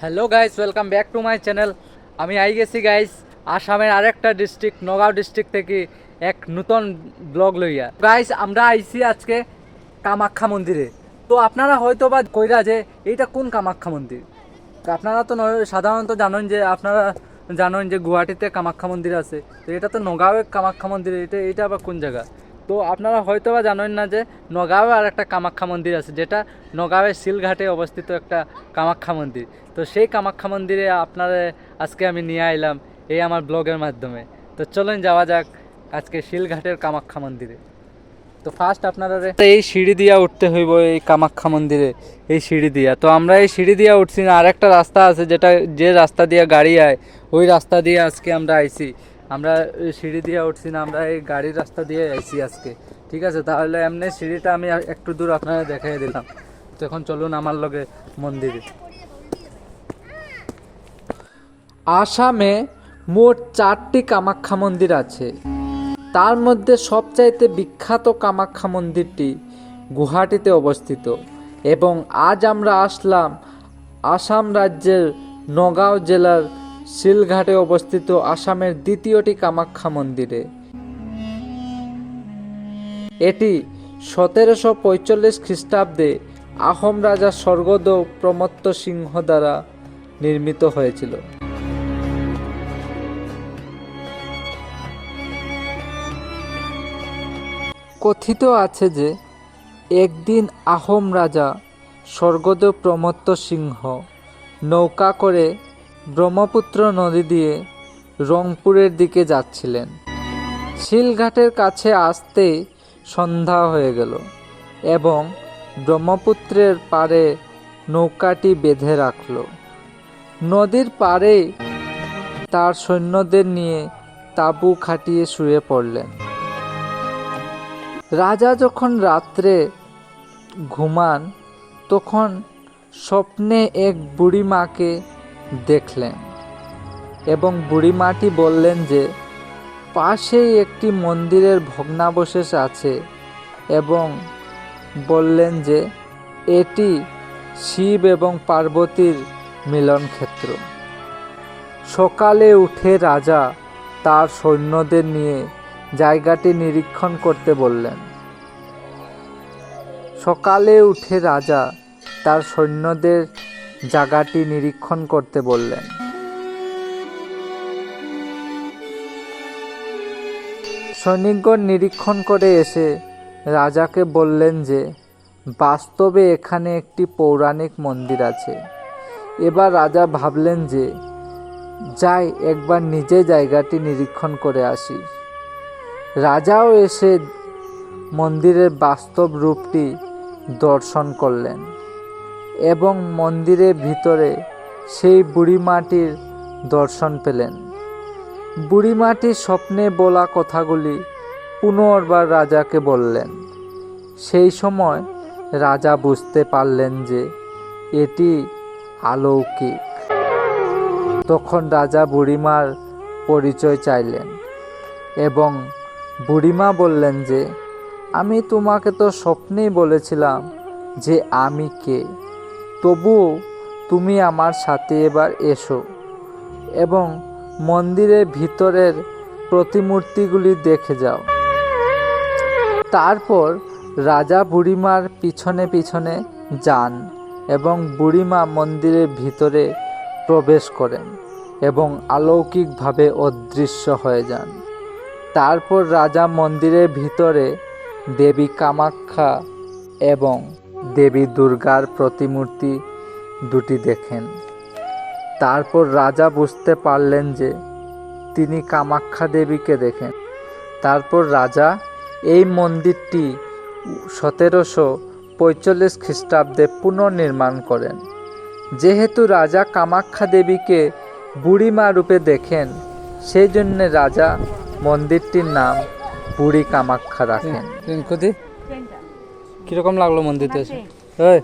Hello guys welcome back to my channel আমি আই গেছি গাইস আসামের আরেকটা ডিস্ট্রিক্ট নগাঁও ডিস্ট্রিক্ট থেকে এক নতুন ব্লগ লইয়া। গাইস আমরা আইছি আজকে কামাখ্যা মন্দিরে। তো আপনারা হয়তো বা কইরা যে, এইটা কোন কামাখ্যা মন্দির? আপনারা তো সাধারণত জানেন যে, আপনারা জানেন যে গুয়াহাটিতে কামাখ্যা মন্দির আছে। তো এটা তো নগাঁওয়ে কামাখ্যা মন্দির, এটা এটা আবার কোন জায়গা? তো আপনারা হয়তো বা জানেন না যে নগাঁওয়ে আর একটা কামাখ্যা মন্দির আছে, যেটা নগাঁওয়ের শিলঘাটে অবস্থিত একটা কামাখ্যা মন্দির। তো সেই কামাখ্যা মন্দিরে আপনারা আজকে আমি নিয়ে আইলাম এই আমার ব্লগের মাধ্যমে। তো চলুন যাওয়া যাক আজকে শিলঘাটের কামাখ্যা মন্দিরে। তো ফার্স্ট আপনারা এই সিঁড়ি দিয়া উঠতে হইব এই কামাখ্যা মন্দিরে, এই সিঁড়ি দিয়া। তো আমরা এই সিঁড়ি দিয়া উঠছি না, আরেকটা রাস্তা আছে যেটা যে রাস্তা দিয়ে গাড়ি আয়, ওই রাস্তা দিয়ে আজকে আমরা আইছি। আমরা সিঁড়ি দিয়া উঠছি না, আমরা এই গাড়ির রাস্তা দিয়ে আইছি আজকে। ঠিক আছে? তাহলে এমনি সিঁড়িটা আমি আর একটু দূর আপনারা দেখাই দিলাম। তো এখন চলুন আমার লগে মন্দিরে। আসামে মোট চারটি কামাখ্যা মন্দির আছে। তার মধ্যে সবচাইতে বিখ্যাত কামাখ্যা মন্দিরটি গুয়াহাটিতে অবস্থিত এবং আজ আমরা আসলাম আসাম রাজ্যের নগাঁও জেলার শিলঘাটে অবস্থিত আসামের দ্বিতীয়টি কামাখ্যা মন্দিরে। এটি সতেরোশো পঁয়তাল্লিশ খ্রিস্টাব্দে আহোম রাজা স্বর্গদেও প্রমত্ত সিংহ দ্বারা নির্মিত হয়েছিল। কথিত আছে যে, একদিন আহোম রাজা স্বর্গদেব প্রমত্ত সিংহ নৌকা করে ব্রহ্মপুত্র নদী দিয়ে রংপুরের দিকে যাচ্ছিলেন। শিলঘাটের কাছে আসতেই সন্ধ্যা হয়ে গেল এবং ব্রহ্মপুত্রের পারে নৌকাটি বেঁধে রাখল। নদীর পাড়েই তার সৈন্যদের নিয়ে তাঁবু খাটিয়ে শুয়ে পড়লেন। রাজা যখন রাত্রে ঘুমান, তখন স্বপ্নে এক বুড়ি মাকে দেখলেন এবং বুড়ি মাটি বললেন যে, পাশেই একটি মন্দিরের ভগ্নাবশেষ আছে এবং বললেন যে, এটি শিব এবং পার্বতীর মিলন ক্ষেত্র সকালে উঠে রাজা তার সৈন্যদের নিয়ে জায়গাটি নিরীক্ষণ করতে বললেন। সকালে উঠে রাজা তার সৈন্যদের জায়গাটি নিরীক্ষণ করতে বললেন। সৈনিকগণ নিরীক্ষণ করে এসে রাজাকে বললেন যে, বাস্তবে এখানে একটি পৌরাণিক মন্দির আছে। এবার রাজা ভাবলেন যে, যাই, একবার নিজে জায়গাটি নিরীক্ষণ করে আসি। রাজাও এসে মন্দিরের বাস্তব রূপটি দর্শন করলেন এবং মন্দিরের ভিতরে সেই বুড়িমাটির দর্শন পেলেন। বুড়িমাটির স্বপ্নে বলা কথাগুলি পুনর্বার রাজাকে বললেন। সেই সময় রাজা বুঝতে পারলেন যে এটি আলৌকিক। তখন রাজা বুড়িমার পরিচয় চাইলেন এবং বুড়িমা বললেন যে, আমি তোমাকে তো স্বপ্নেই বলেছিলাম যে আমি কে। তবুও তুমি আমার সাথে এবার এসো এবং মন্দিরের ভিতরের প্রতিমূর্তিগুলি দেখে যাও। তারপর রাজা বুড়িমার পিছনে পিছনে যান এবং বুড়িমা মন্দিরের ভিতরে প্রবেশ করেন এবং অলৌকিকভাবে অদৃশ্য হয়ে যান। তারপর রাজা মন্দিরের ভিতরে দেবী কামাখ্যা এবং দেবী দুর্গার প্রতিমূর্তি দুটি দেখেন। তারপর রাজা বুঝতে পারলেন যে তিনি কামাখ্যা দেবীকে দেখেন। তারপর রাজা, এই মন্দিরটি সতেরোশো পঁয়তাল্লিশ খ্রিস্টাব্দে পুনর্নির্মাণ করেন। যেহেতু রাজা কামাখ্যা দেবীকে বুড়িমা রূপে দেখেন, সেই জন্যে রাজা মন্দিরটির নাম বুড়ি কামাখ্যা রাখেন। রিঙ্কুদি কীরকম লাগল মন্দিরটা এসে? ওই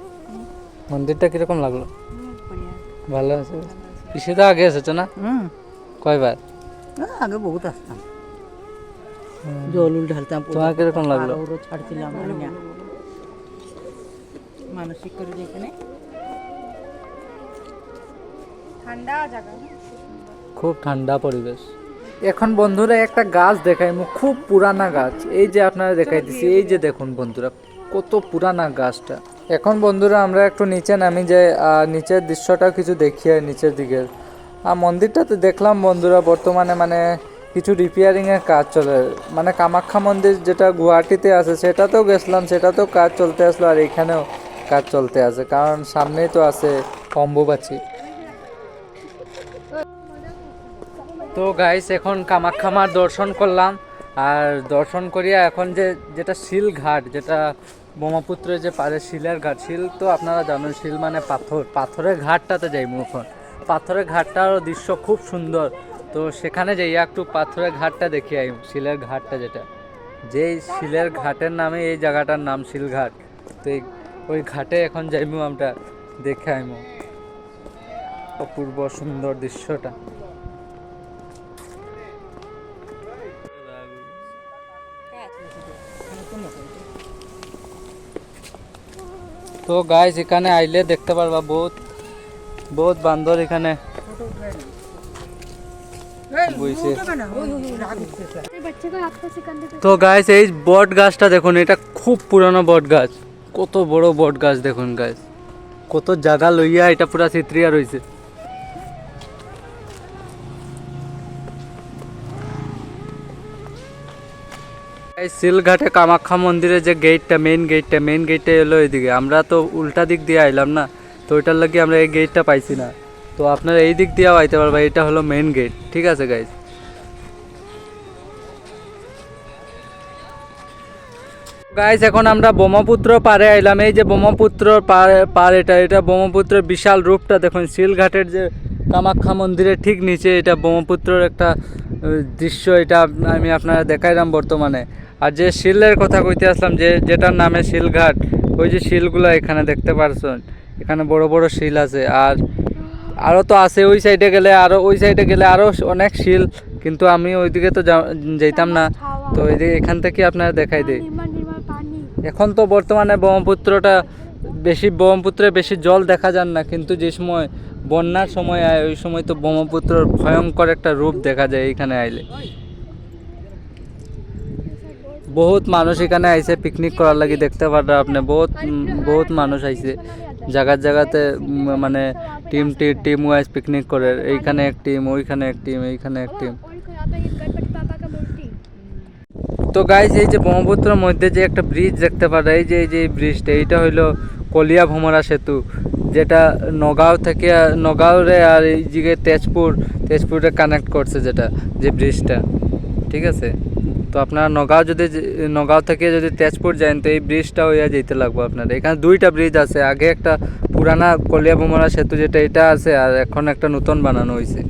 মন্দিরটা কীরকম লাগল? ভালো আছে পিসে তো আগে এসেছ না? হুম। কয়বার? আগে বহুত আসতাম। জল উল ঢালতাম তোমার কীরকম লাগল? ছাড়ছিলাম মানসিক করে যেখানে ঠান্ডা জায়গা খুব ঠান্ডা পরিবেশ। এখন বন্ধুরা একটা গাছ দেখাই খুব পুরানা গাছ। এই যে আপনারা দেখাই দিছি এই যে দেখুন বন্ধুরা, কত পুরানা গাছটা। এখন বন্ধুরা আমরা একটু নিচে নামি যাই, আর নিচের দৃশ্যটা কিছু দেখি আর নিচের দিকে আর মন্দিরটাতে দেখলাম বন্ধুরা, বর্তমানে মানে কিছু রিপেয়ারিং এর কাজ চলে। মানে কামাখ্যা মন্দির যেটা গুয়াহাটিতে আছে, সেটাতেও গেছিলাম, সেটাতেও কাজ চলতে আসলো, আর এখানেও কাজ চলতে আছে। কারণ সামনেই তো আছে অম্বুবাচী। তো গাইস এখন কামাখ্যামার দর্শন করলাম। আর দর্শন করিয়া এখন যে, যেটা শিল ঘাট, যেটা ব্রহ্মপুত্রের যে পারে শিলের ঘাট, শিল তো আপনারা জানেন, শিল মানে পাথর। পাথরের ঘাটটাতে যাই এখন পাথরের ঘাটটার দৃশ্য খুব সুন্দর। তো সেখানে যাই একটু পাথরের ঘাটটা দেখি আই, শিলের ঘাটটা যেটা। যেই শিলের ঘাটের নামে এই জায়গাটার নাম শিলঘাট তো এই, ওই ঘাটে এখন যাইমু আমরা, দেখে আইমু। অপূর্ব সুন্দর দৃশ্যটা। তো গাইস এখানে আইলে দেখতে পারবা বহুত বহুত বান্দর এখানে তো গাইস এই বট গাছটা দেখুন, এটা খুব পুরানো বট গাছ। কত বড় বট গাছ দেখুন গাইজ কত জায়গা লইয়া এটা পুরা চিত্রিয়া রয়েছে এই সিলঘাটে কামাখ্যা মন্দিরের যে গেটটা মেইন গেটটা মেইন গেটটা এলো এদিকে। আমরা তো উল্টা দিক দিয়ে আইলাম না, তো ওইটার লাগি আমরা এই গেটটা পাইছি না। তো আপনারা এই দিক দিয়েও আইতে পারবা এটা হলো মেইন গেট ঠিক আছে গাইজ গাইস এখন আমরা ব্রহ্মপুত্র পারে আইলাম। এই যে ব্রহ্মপুত্র পার এটা এটা ব্রহ্মপুত্রের বিশাল রূপটা দেখুন। শিলঘাটের যে কামাখ্যা মন্দিরের ঠিক নিচে এটা ব্রহ্মপুত্রর একটা দৃশ্য, এটা আমি আপনারা দেখাইলাম বর্তমানে। আর যে শিলের কথা কইতে আসলাম, যে যেটার নামে শিলঘাট, ওই যে শিলগুলো এখানে দেখতে পারছেন। এখানে বড় বড় শিল আছে। আর আরও তো আছে ওই সাইডে গেলে আরও ওই সাইডে গেলে আরও অনেক শিল, কিন্তু আমি ওইদিকে তো যেতাম না। তো এইদিকে এখান থেকে আপনারা দেখাই দেয় এখন তো বর্তমানে ব্রহ্মপুত্রটা বেশি, ব্রহ্মপুত্রে বেশি জল দেখা যান না, কিন্তু যে সময় বন্যার সময় আয়, ওই সময় তো ব্রহ্মপুত্রর ভয়ঙ্কর একটা রূপ দেখা যায় এইখানে আইলে। বহুত মানুষ এখানে আইছে পিকনিক করার লাগি, দেখতে পারা আপনি, বহুত বহুত মানুষ আইছে। জায়গার জায়গাতে মানে টিম টিম ওয়াইজ পিকনিক করে। এইখানে এক টিম ওইখানে এক টিম এইখানে এক টিম তো গাইজ এই যে ব্রহ্মপুত্রের মধ্যে যে একটা ব্রিজ দেখতে পারে এই যে এই যে ব্রিজটা এইটা হইল কলিয়া ভোমরা সেতু। যেটা নগাঁও থেকে, নগাঁওরে আর এই যে তেজপুর, তেজপুরে কানেক্ট করছে যেটা, যে ব্রিজটা ঠিক আছে? তো আপনার নগাঁও যদি নগাঁও থেকে যদি তেজপুর যান, তো এই ব্রিজটা হইয়া যেতে লাগবো আপনার এখানে দুইটা ব্রিজ আছে, আগে একটা পুরানা কলিয়া ভোমরা সেতু যেটা, এটা আছে, আর এখন একটা নতুন বানানো হয়েছে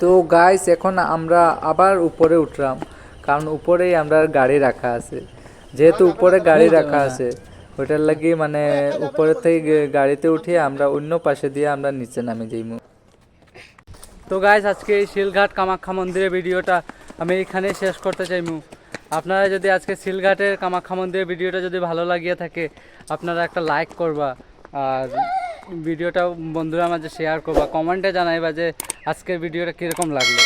তো গাইস এখন আমরা আবার উপরে উঠলাম, কারণ উপরেই আমরা গাড়ি রাখা আছে। যেহেতু উপরে গাড়ি রাখা আছে, ওইটার লাগি মানে উপরে থেকে গাড়িতে উঠিয়ে আমরা অন্য পাশে দিয়ে আমরা নিচে নামে যাইমু তো গাইস আজকে এই শিলঘাট কামাখ্যা মন্দিরের ভিডিওটা আমি এখানে শেষ করতে চাইমু আপনারা যদি আজকে সিলঘাটের কামাখ্যা মন্দিরের ভিডিওটা যদি ভালো লাগিয়ে থাকে, আপনারা একটা লাইক করবা। আর ভিডিওটা বন্ধুরা মাঝে শেয়ার করবা কমেন্টে জানাইবা যে আজকের ভিডিওটা কীরকম লাগল।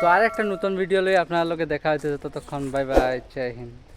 তো আর একটা নতুন ভিডিও লই আপনার লোকে দেখা হচ্ছে ততক্ষণ বাই বাই জয় হিন্দ।